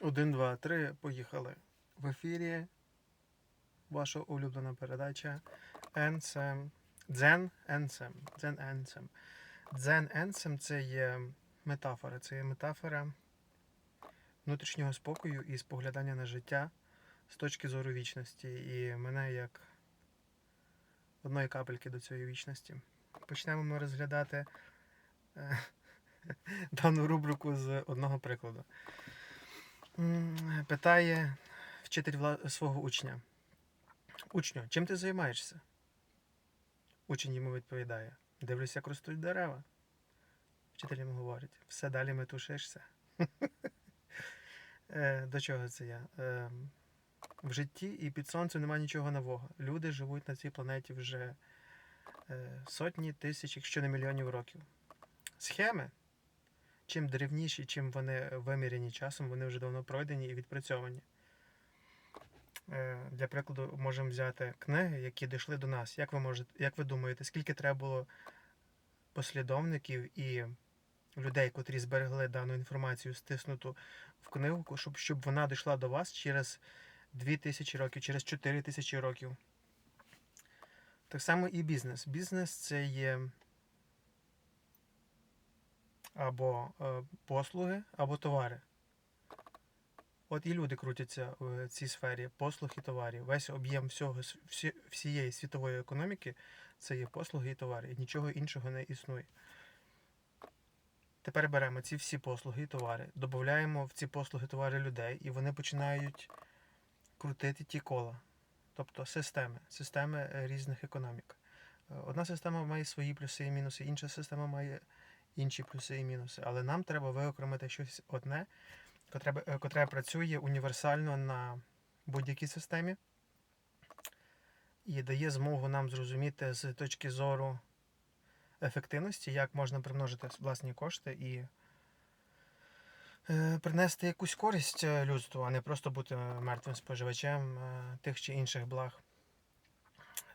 Один, два, три, поїхали. В ефірі ваша улюблена передача Енсем. Дзен Енсем. Дзен Енсем. Дзен Енсем це є метафора. Це є метафора внутрішнього спокою і споглядання на життя з точки зору вічності. І мене як одної капельки до цієї вічності. Почнемо ми розглядати е, дану рубрику з одного прикладу. Питає вчитель свого учня. Учню, чим ти займаєшся? Учень йому відповідає: Дивлюся, як ростуть дерева. Вчитель йому говорить, все далі метушишся. Е, До чого це я? Е, В житті і під сонцем немає нічого нового. Люди живуть на цій планеті вже е, сотні тисяч, якщо не мільйонів років. Схеми чим древніші, чим вони виміряні часом, вони вже давно пройдені і відпрацьовані. Е, Для прикладу, можемо взяти книги, які дійшли до нас. Як ви можете, як ви думаєте, скільки треба було послідовників і людей, котрі зберегли дану інформацію, стиснуту в книгу, щоб, щоб вона дійшла до вас через 2000 років, через 4000 років? Так само і бізнес. Бізнес це є або е, послуги, або товари. От і люди крутяться в цій сфері послуг і товарів. Весь об'єм всього всі, всієї світової економіки це є послуги і товари. І нічого іншого не існує. Тепер беремо ці всі послуги і товари, додаємо в ці послуги товари людей, і вони починають крутити ті кола, тобто системи, системи е, різних економік. Е, Одна система має свої плюси і мінуси, інша система має інші плюси і мінуси. Але нам треба виокремити щось одне, котре, е, котре працює універсально на будь-якій системі і дає змогу нам зрозуміти з точки зору ефективності, як можна примножити власні кошти і е, принести якусь користь е, людству, а не просто бути мертвим споживачем тих чи інших благ.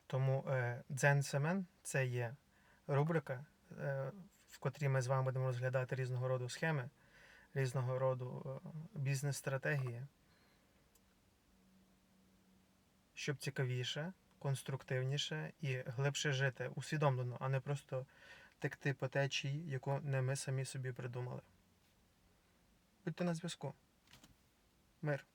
Тому е, Дзен Семен це є рубрика, в котрій ми з вами будемо розглядати різного роду схеми, різного роду е, бізнес-стратегії, щоб цікавіше, конструктивніше і глибше жити, усвідомлено, а не просто текти по течії, яку не ми самі собі придумали. Будьте на зв'язку. Мир.